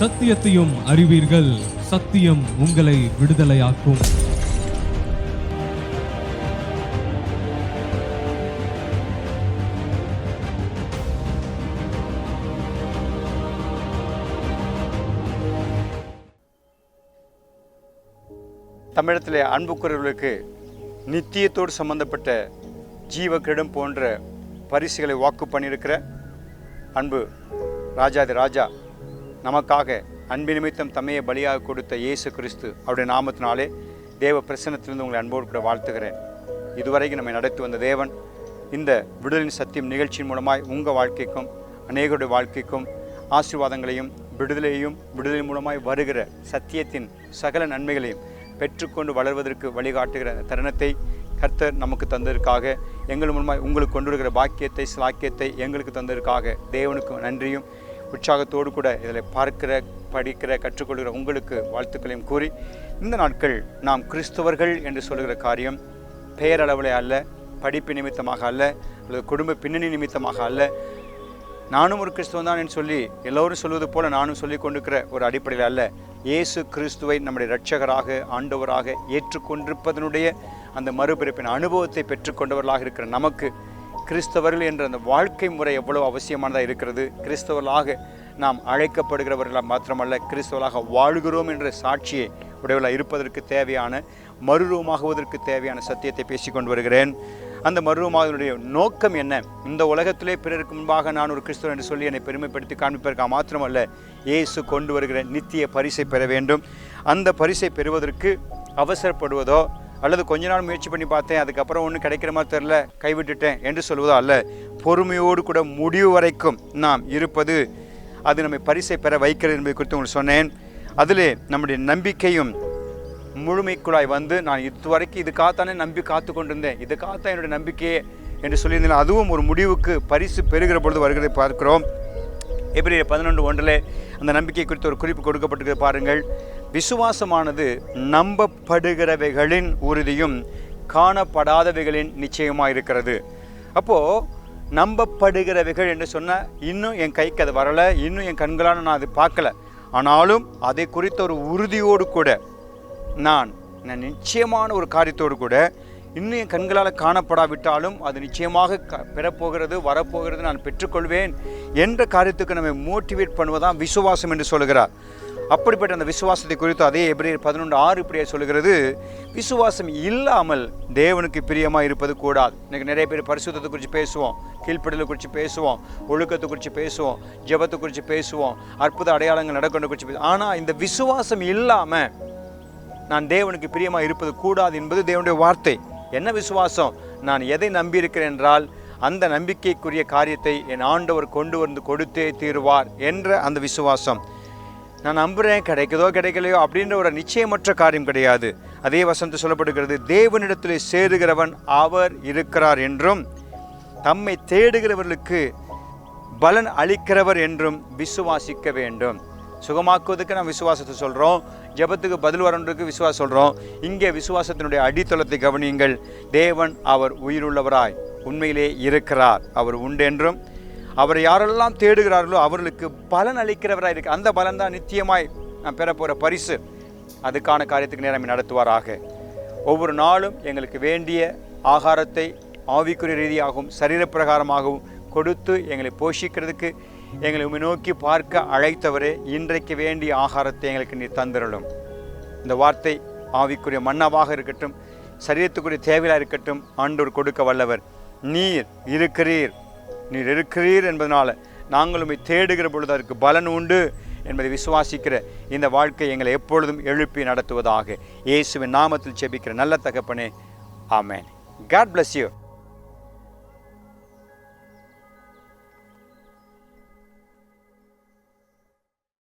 சத்தியத்தையும் அறிவீர்கள். சத்தியம் உங்களை விடுதலையாக்கும். தமிழத்திலே அன்புக்குரியவர்களுக்கு நித்தியத்தோடு சம்பந்தப்பட்ட ஜீவ போன்ற பரிசுகளை வாக்கு பண்ணியிருக்கிற அன்பு ராஜாதி ராஜா நமக்காக அன்பு நிமித்தம் தம்மையை பலியாக கொடுத்த இயேசு கிறிஸ்து அவருடைய நாமத்தினாலே தேவ பிரசன்னத்திலிருந்து உங்களை அன்போடு கூட வாழ்த்துகிறேன். இதுவரைக்கும் நம்மை நடத்தி வந்த தேவன் இந்த விடுதலின் சத்தியம் நிகழ்ச்சியின் மூலமாய் உங்கள் வாழ்க்கைக்கும் அநேகருடைய வாழ்க்கைக்கும் ஆசீர்வாதங்களையும் விடுதலையையும் விடுதலை மூலமாய் வருகிற சத்தியத்தின் சகல நன்மைகளையும் பெற்றுக்கொண்டு வளர்வதற்கு வழிகாட்டுகிற தருணத்தை கர்த்தர் நமக்கு தந்ததற்காக எங்கள் மூலமாக உங்களுக்கு கொண்டு வருகிற பாக்கியத்தை சிலாக்கியத்தை எங்களுக்கு தந்ததற்காக தேவனுக்கு நன்றியும் உற்சாகத்தோடு கூட இதில் பார்க்கிற படிக்கிற கற்றுக்கொள்கிற உங்களுக்கு வாழ்த்துக்களையும் கூறி இந்த நாட்கள் நாம் கிறிஸ்தவர்கள் என்று சொல்கிற காரியம் பெயரளவில் அல்ல படிப்பு நிமித்தமாக அல்ல அல்லது குடும்ப பின்னணி நிமித்தமாக அல்ல. நானும் ஒரு கிறிஸ்துவன் தான் என்று சொல்லி எல்லோரும் சொல்வது போல நானும் சொல்லி கொண்டிருக்கிற ஒரு அடிப்படையில் அல்ல. இயேசு கிறிஸ்துவை நம்முடைய இரட்சகராக ஆண்டவராக ஏற்றுக்கொண்டிருப்பதனுடைய அந்த மறுபிறப்பின் அனுபவத்தை பெற்றுக்கொண்டவர்களாக இருக்கிற நமக்கு கிறிஸ்தவர்கள் என்ற அந்த வாழ்க்கை முறை எவ்வளவு அவசியமானதாக இருக்கிறது? கிறிஸ்தவர்களாக நாம் அழைக்கப்படுகிறவர்களாக மாத்திரமல்ல கிறிஸ்தவர்களாக வாழ்கிறோம் என்ற சாட்சியை உடையவர்களாக இருப்பதற்கு தேவையான மறுரூபமாகுவதற்கு தேவையான சத்தியத்தை பேசிக்கொண்டு வருகிறேன். அந்த மறுரூபமாகுவதனுடைய நோக்கம் என்ன? இந்த உலகத்திலே பிறருக்கு முன்பாக நான் ஒரு கிறிஸ்தவன் என்று சொல்லி என்னை பெருமைப்படுத்தி காண்பிப்பதற்காக மாத்திரமல்ல இயேசு கொண்டு வருகிற நித்திய பரிசை பெற வேண்டும். அந்த பரிசை பெறுவதற்கு அவசரப்படுவதோ அல்லது கொஞ்ச நாள் முயற்சி பண்ணி பார்த்தேன் அதுக்கப்புறம் ஒன்றும் கிடைக்கிற மாதிரி தெரில கைவிட்டுட்டேன் என்று சொல்வதோ அல்ல பொறுமையோடு கூட முடிவு வரைக்கும் நாம் இருப்பது அது நம்மை பரிசை பெற வைக்கிறது என்பதை குறித்து உங்களுக்கு சொன்னேன். அதிலே நம்முடைய நம்பிக்கையும் முழுமைக்குழாய் வந்து நான் இதுவரைக்கும் இதுக்காகத்தானே நம்பி காத்து கொண்டிருந்தேன் இதுக்காகத்தான் என்னுடைய நம்பிக்கையே என்று சொல்லியிருந்தேன். அதுவும் ஒரு முடிவுக்கு பரிசு பெறுகிற பொழுது வருகிறதை பார்க்கிறோம். எபிரேயர் பதினொன்று ஒன்றில் அந்த நம்பிக்கை குறித்து ஒரு குறிப்பு கொடுக்கப்பட்டிருக்கிறது. பாருங்கள். விசுவாசமானது நம்பப்படுகிறவைகளின் உறுதியும் காணப்படாதவைகளின் நிச்சயமாக இருக்கிறது அப்போது நம்பப்படுகிறவைகள் என்று சொன்னால் இன்னும் என் கைக்கு அது வரலை இன்னும் என் கண்களால் நான் அது பார்க்கல. ஆனாலும் அதை குறித்த ஒரு உறுதியோடு கூட நான் நான் நிச்சயமான ஒரு காரியத்தோடு கூட இன்னும் என் கண்களால் காணப்படாவிட்டாலும் அது நிச்சயமாக க பெறப்போகிறது வரப்போகிறது நான் பெற்றுக்கொள்வேன் என்ற காரியத்துக்கு நம்மை மோட்டிவேட் பண்ணுவதான் விசுவாசம் என்று சொல்கிறார் அப்படிப்பட்ட அந்த விசுவாசத்தை குறித்து அதே எப்படி பதினொன்று ஆறு இப்படியே சொல்கிறது விசுவாசம் இல்லாமல் தேவனுக்கு பிரியமாக இருப்பது கூடாது. இன்னைக்கு நிறைய பேர் பரிசுத்தத்தை குறித்து பேசுவோம் கீழ்ப்படலை குறித்து பேசுவோம் ஒழுக்கத்தை குறித்து பேசுவோம் ஜெபத்தை குறித்து பேசுவோம் அற்புத அடையாளங்கள் நடக்கணும் குறித்து பேசுவோம். ஆனால் இந்த விசுவாசம் இல்லாமல் நான் தேவனுக்கு பிரியமாக இருப்பது கூடாது என்பது தேவனுடைய வார்த்தை. என்ன விசுவாசம்? நான் எதை நம்பியிருக்கிறேன் என்றால் அந்த நம்பிக்கைக்குரிய காரியத்தை என் ஆண்டவர் கொண்டு வந்து கொடுத்தே தீருவார் என்ற அந்த விசுவாசம். நான் நம்புகிறேன் கிடைக்குதோ கிடைக்கலையோ அப்படின்ற ஒரு நிச்சயமற்ற காரியம் கிடையாது. அதே வசந்த சொல்லப்படுகிறது தேவனிடத்தில் சேருகிறவன் அவர் இருக்கிறார் என்றும் தம்மை தேடுகிறவர்களுக்கு பலன் அளிக்கிறவர் என்றும் விசுவாசிக்க வேண்டும். சுகமாக்குவதற்கு நாம் விசுவாசத்தை சொல்கிறோம் ஜெபத்துக்கு பதில் வரன்றதுக்கு விசுவாசம் சொல்கிறோம் இங்கே விசுவாசத்தினுடைய அடித்தளத்தை கவனியுங்கள். தேவன் அவர் உயிருள்ளவராய் உண்மையிலே இருக்கிறார். அவர் உண்டென்றும் அவர் யாரெல்லாம் தேடுகிறார்களோ அவர்களுக்கு பலன் அளிக்கிறவராக இருக்கு அந்த பலன் தான் நித்தியமாய் நான் பெறப்போகிற பரிசு. அதுக்கான காரியத்துக்கு நேரம் நடத்துவாராக. ஒவ்வொரு நாளும் எங்களுக்கு வேண்டிய ஆகாரத்தை ஆவிக்குரிய ரீதியாகவும் சரீரப்பிரகாரமாகவும் கொடுத்து எங்களை போஷிக்கிறதுக்கு எங்களை உண்மை நோக்கி பார்க்க அழைத்தவரே இன்றைக்கு வேண்டிய ஆகாரத்தை எங்களுக்கு நீ தந்திரலும் இந்த வார்த்தை ஆவிக்குரிய மன்னவாக இருக்கட்டும் சரீரத்துக்குரிய தேவையாக இருக்கட்டும் ஆண்டோர் கொடுக்க வல்லவர். நீர் இருக்கிறீர். நீர் இருக்கிறீர் என்பதனால் நாங்கள் உம்மை தேடுகிற பொழுது அதற்கு பலன் உண்டு என்பதை விசுவாசிக்கிற இந்த வாழ்க்கை எங்களை எப்பொழுதும் எழுப்பி நடத்துவதாக இயேசுவின் நாமத்தில் செபிக்கிற நல்ல தகப்பனே. ஆமேன். God bless you